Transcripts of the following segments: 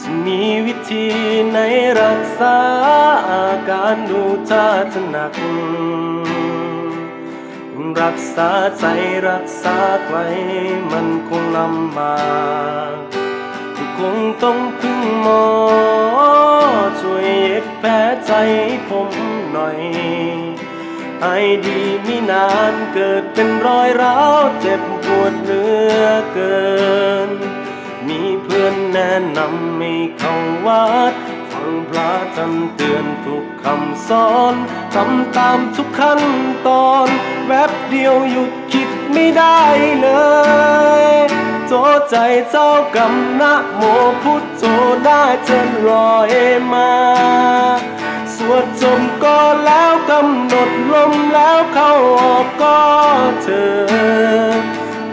จะมีวิธีไหนรักษาอาการดูท่าจะหนัก รักษาใจรักษาไว้มันคงลำบากคงต้องพึ่งหมอ ช่วยเย็บแผลใจผมหน่อยให้ดีม่นานเกิดเป็นรอยร้าวเจ็บปวดเหลือเกิน แนะนำไม่เข้าวัด ฟังพระท่านเตือนทุกคำสอนทำตามทุกขั้นตอน แวบเดียวหยุดคิดไม่ได้เลยโทษใจเจ้ากรรมนะโมพุทโธได้จะลอยมา สวดจมก็แล้วกำหนดลมแล้วเข้าออกก็เธอ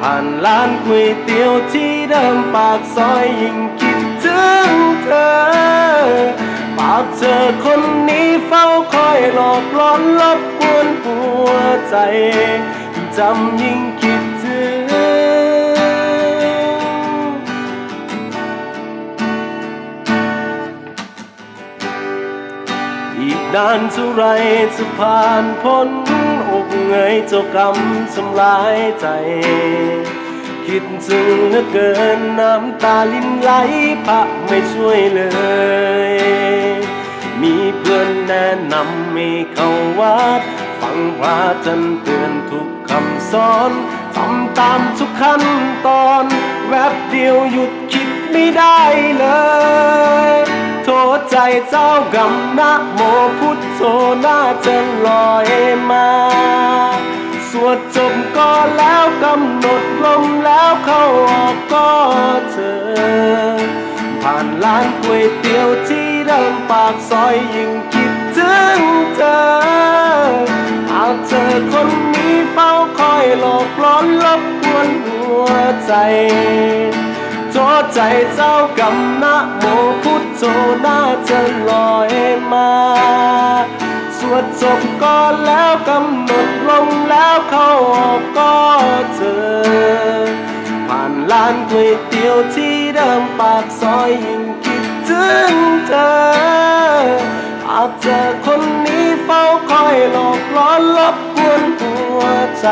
ผ่านร้านก๋วยเตี๋ยวที่เดิมปากซอยยิ่งคิดถึงเธอปากเธอคนนี้เฝ้าคอยหลอกล้อนรบกวนหัวใจจำยิ่งคิดถึง อีกนานเท่าไรจะผ่านพ้น เงยเจ้ากรรมทำลายใจ คิดถึงเหลือเกินน้ำตาลินไหลพระไม่ช่วยเลย มีเพื่อนแนะนำไม่เข้าวัด ฟังพระจันเตือนทุกคำสอนทำตามทุกขั้นตอน แวบเดียวหยุดคิดไม่ได้เลยโทษใจเจ้ากรรมนะโมพุทโธน่าจะลอยมา วดจบก็แล้วกำหนดลมแล้วเข้าออกก็เธอผ่านร้านก๋วยเตี๋ยวที่เดิมปากซอยยิ่งคิดถึงเธอหากเธอคนนี้เฝ้าคอยหลอกล้อนรบกวนหัวใจโทษใจเจ้ากรรมนะโมพุทโธน่าจะลอยมา สวดจบก็แล้วกำหนด ลงแล้วเข้าออกก็เจอ ผ่านร้านก๋วยเตี๋ยวที่เดิมปากซอยยิ่งคิดถึงเธอ อาจเจอคนนี้เฝ้าคอยหลอกล้อนรบกวนหัวใจ